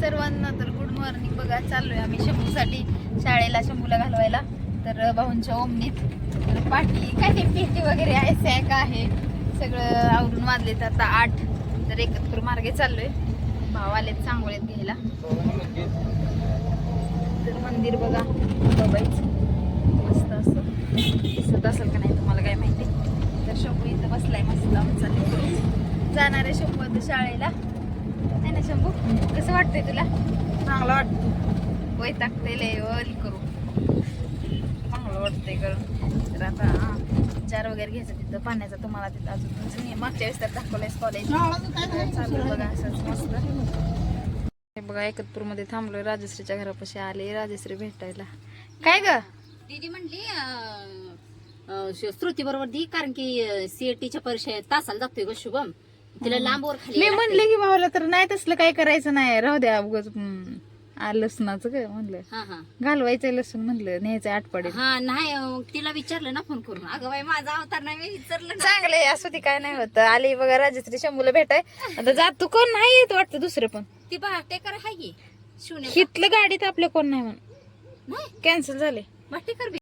सर्वांना तर good morning बघा चाललोय आम्ही शंभूसाठी शाळेला शंभूला घालवायला. तर भाऊंच्या ओमनीत तर पाठी काय ते पेटी वगैरे आहे सॅक आहे. सगळं आवरून वाजले तर आता आठ. तर एकत्र मार्गे चाललोय. भाव आलेत सांगोळ्यात घ्यायला. तर मंदिर बघा बाबाईच मस्त असं. दिसत असेल का नाही तुम्हाला काय माहिती. तर शंभू इथं बसलाय मस्त. आमचा लेकरू. जाणार आहे शंभू शाळेला. आहे ना शंभू कसं वाटतंय तुला? चांगलं वाटतं वय टाकते लय वल करू. चांगलं वाटतंय करून तर आता हा, चार वगैरे घ्यायचं तिथं पाण्याचा तुम्हाला तिथं अजून तुमचं नाही. मागच्या वेळेस तर दाखवलंयस कॉलेज चालू आहे बघा असंच मस्त हे बघा एकतपूरमध्ये थांबलोय. राजश्रीच्या घरापाशी आले. राजश्री भेटायला. काय ग? दीदी म्हणली श्रुती बरोबर दी कारण की सीएटीच्या परीक्षेत तासाला जातोय ग शुभम. तिला लांबवर खाली मी म्हणले की भावाला तर नाही तसलं काय करायचं नाही. राहू द्या उगाच हम्म, आ, लसणाचं काय म्हणलं? हा हा. घालवायचंय लसूण म्हणलं न्यायचं आठ पडेल हा नाही अं, तिला विचारलं ना फोन करून. अगं बाई माझा अवतार नाही मी विचारलं ना. चांगले असू ती काय नाही होत. आली बघा राजश्री शंभूला भेटाय. आता जात तू कोण नाही येत वाटतं दुसरं पण. ती भाटेकर आहे की? शिवणे हितलं गाडीत आपल्या कोण नाही म्हण. नाही. कॅन्सल झाले भाटेकर बी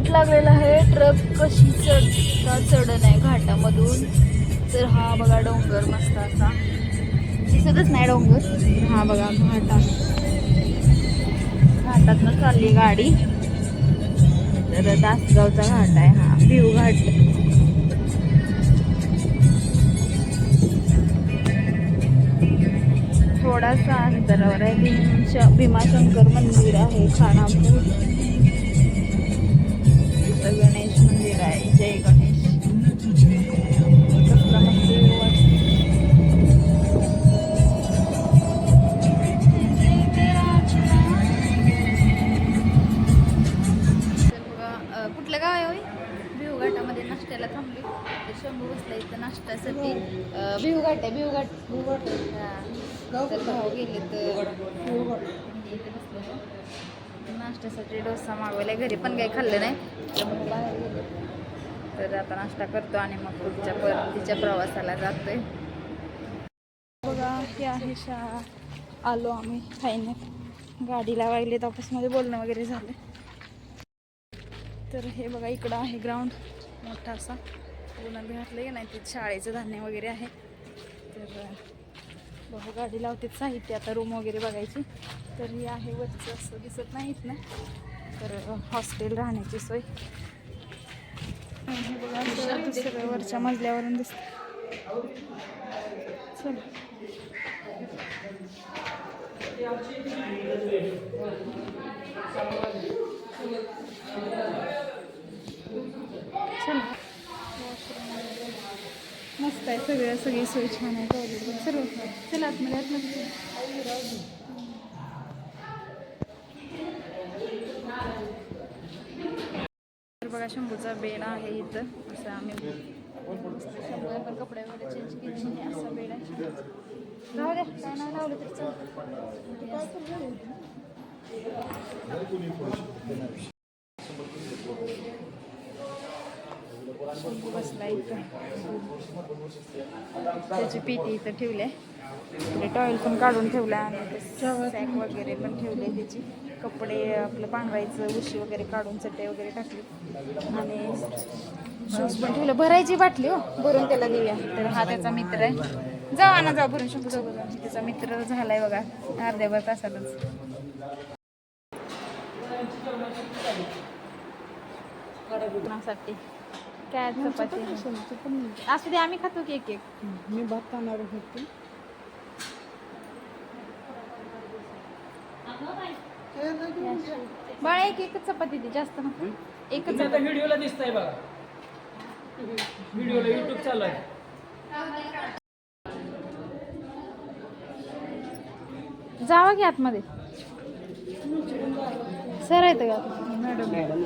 घाट लागलेला आहे. ट्रक कशी चढता चढण आहे घाटामधून? तर हा बघा डोंगर मस्त असा. दिसतच नाही डोंगर. हा बघा घाटा आहे घाटातनं चालली गाडी. तर दासगावचा घाट आहे हा. भिव घाट. थोडासा अंतरावर आहे. भीम भीमाशंकर मंदिर आहे खानापूर. घाटामध्ये नाश्त्याला थांबली. तर शंभू बसला इथं नाश्त्यासाठी. अं, भिव घाट आहे भिव घाट तर भाऊ गेले तर नाश्त्यासाठी डोसा मागवलाय. घरी पण काही खाल्लं नाही. बाहेर गेलो. तर आता नाश्ता करतो आणि मग पुढच्या परतीच्या प्रवासाला जातोय. बघा हे आहे शाळा. आलो आम्ही फायनल. गाडी लावायली ऑफिसमध्ये बोलणं वगैरे झालं तर हे बघा इकडं आहे ग्राउंड. मोठा असा. पूर्ण घातलं की नाही ते शाळेचं धान्य वगैरे आहे. तर बघू गाडी लावते साहित्य आता रूम वगैरे बघायची. तर ही आहे वरचं असं दिसत नाहीत ना तर हॉस्टेल राहण्याची सोय. हे बघा दुसऱ्या वरच्या मजल्यावरून दिसत. चल. चल मस्त आहे सगळं सगळी सोय छान आहे. टॉयलेट सर्व चला आतमध्ये आतमध्ये तर बघा शंभूचा बेड आहे इथं. असं आम्ही शंभूला कपडे वगैरे चेंज केले नाही असा बेड आहे. राहू द्या काय नाही लावलं तरी चालतं. बसला इथं. त्याची पेटी इथं ठेवली आहे. टॉयल पण काढून ठेवला आणि सॅक वगैरे पण ठेवले त्याची. कपडे आपलं पांघरायचं उशी वगैरे काढून चट्टे वगैरे टाकली. आणि शूज पण ठेवलं. भरायची बाटली हो. भरून त्याला देऊया. तर हा त्याचा मित्र आहे. जाऊ ना जाऊ भरून शंभू जाऊ जाऊ त्याचा मित्र झालाय बघा. अर्ध्याभर तासातच. साठी काय चपाती असू दे आम्ही खातो की एक एक मी भात खाणार होते बाळा एक एकच चपाती दे जास्त नको. एकच तुम्ही आता चपाती व्हिडिओला दिसताय बघा. व्हिडिओला युट्यूब चालू आहे जावा की आतमध्ये. सर येतं का? मॅडम मॅडम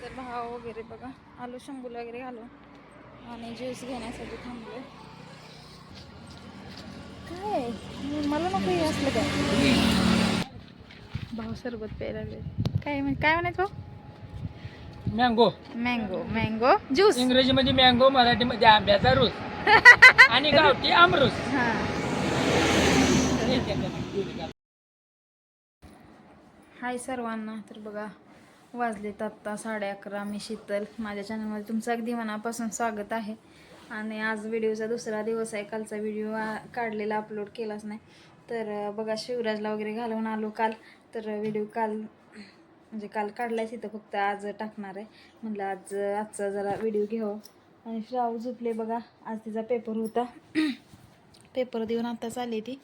तर भाव वगैरे बघा. आलू शंभूल वगैरे आलो आणि ज्यूस घेण्यासाठी थांबलो काय? मला नको हे असलं काय? भाऊ सरबत प्यायला लागले. काय म्हण काय म्हणायचं भाऊ? मँगो. Mango mango. ज्यूस. इंग्रजीमध्ये मँगो मराठीमध्ये आंब्याचा रूस. आणि गावठी आमरूस हां. हाय सर्वांना तर बघा वाजलेत आत्ता साडे अकरा. मी शीतल. माझ्या चॅनलमध्ये तुमचं अगदी मनापासून स्वागत आहे. आणि आज व्हिडिओचा दुसरा दिवस आहे. कालचा व्हिडिओ काढलेला अपलोड केलाच नाही. तर बघा शिवराजला वगैरे घालवून आलो काल. तर व्हिडिओ काल म्हणजे काल काढलायच इथं फक्त आज टाकणार आहे. म्हटलं आज आजचा जरा व्हिडिओ घ्यावं. आणि श्राव झोपले बघा आज तिचा पेपर होता. पेपर देऊन आत्ताच आली ती.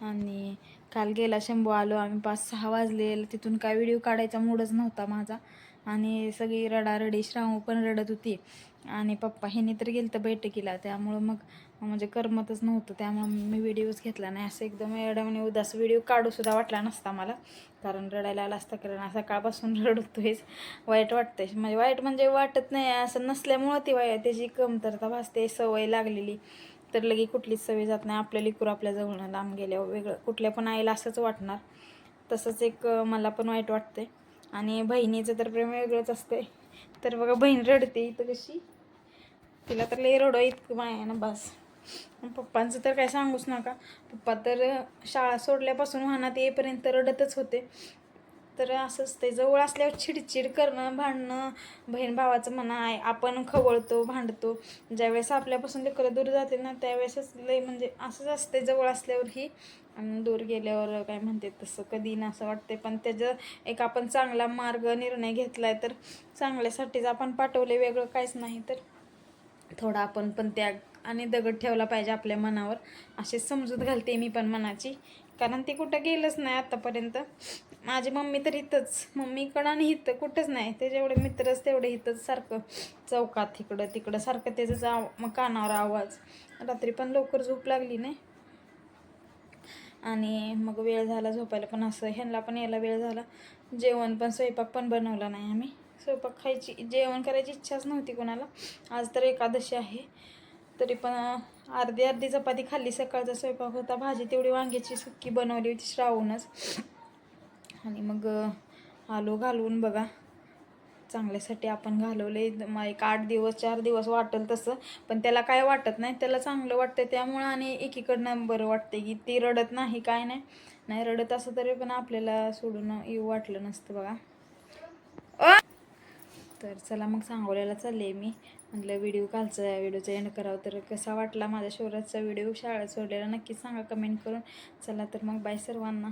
आणि काल गेला शंभू आलो आम्ही पाच सहा वाजले तिथून काय व्हिडिओ काढायचा मूडच नव्हता माझा. आणि सगळी रडारडी श्रावू पण रडत होती. आणि पप्पा ह्यानी तर गेलं तर बैठकीला त्यामुळं मग म्हणजे करमतच नव्हतं. त्यामुळं मी व्हिडिओच घेतला नाही. असं एकदम एवढ्याने उदास व्हिडिओ काढूसुद्धा वाटला नसता मला. कारण रडायला आला असता कारण सकाळपासून रडतोयच. वाईट वाटतंय. म्हणजे वाईट म्हणजे वाटत नाही. असं नसल्यामुळं ती वाय त्याची कमतरता भासते. सवय लागलेली. तर लगे कुठलीच सवय जात नाही. आपल्या लिकूर आपल्या जवळनं लांब गेल्यावर वेगळं. कुठल्या पण आईला असंच वाटणार. तसंच एक मला पण वाईट वाटतंय. आणि बहिणीचं तर प्रेम वेगळंच असते तर बघा बहीण रडते इथं कशी. तिला तर लई रडो इतकं माया ना बस. पप्पांचं तर काय सांगूच नका. पप्पा तर शाळा सोडल्यापासून वाहनात येईपर्यंत रडतच होते. तर असंच ते जवळ असल्यावर चिडचिड करणं भांडणं बहीण भावाचं म्हणा आहे. आपण खवळतो भांडतो. ज्यावेळेस आपल्यापासून लेकरं दूर जाते ना त्यावेळेसच लई म्हणजे असंच असते जवळ असल्यावरही आणि दूर गेल्यावर काय म्हणते तसं कधी ना असं वाटते पण त्याचं एक आपण चांगला मार्ग निर्णय घेतलाय तर चांगल्यासाठीच आपण पाठवले वेगळं काहीच नाही तर थोडा आपण पण त्याग आणि दगड ठेवला पाहिजे आपल्या मनावर. असे समजूत घालते मी पण मनाची. कारण ती कुठं गेलंच नाही आत्तापर्यंत माझी मम्मी तर इथंच. मम्मीकडं आणि इथं कुठंच नाही. ते जेवढे मित्रच तेवढे इथंच सारखं चौकात इकडं तिकडं सारखं त्याचं आव मग कानावर आवाज. रात्री पण लवकर झोप लागली नाही. आणि मग वेळ झाला झोपायला पण असं. ह्यांना पण यायला वेळ झाला. जेवण पण स्वयंपाक पण बनवला नाही आम्ही. स्वयंपाक खायची जेवण करायची इच्छाच नव्हती कोणाला. आज तर एकादशी आहे. तरी पण अर्धी अर्धी चपाती खाल्ली सकाळचा स्वयंपाक होता भाजी तेवढी वांग्याची सुक्की बनवली होती श्रावणच. आणि मग आलो घालवून बघा चांगल्यासाठी आपण घालवले मग एक आठ दिवस चार दिवस वाटेल तसं पण त्याला काय वाटत नाही त्याला चांगलं वाटतं त्यामुळं आणि एकीकडनं बरं वाटते की ती रडत नाही काय नाही. नाही रडत असं तरी पण आपल्याला सोडून येऊ वाटलं नसतं बघा. तर चला मग सांगोल्याला चालले मी. म्हटलं व्हिडिओ कालचा व्हिडिओचा एंड करावं. तर कसा वाटला माझ्या शिवराजचा व्हिडिओ? शाळा सोडलेला? नक्कीच सांगा कमेंट करून. चला तर मग बाय सर्वांना.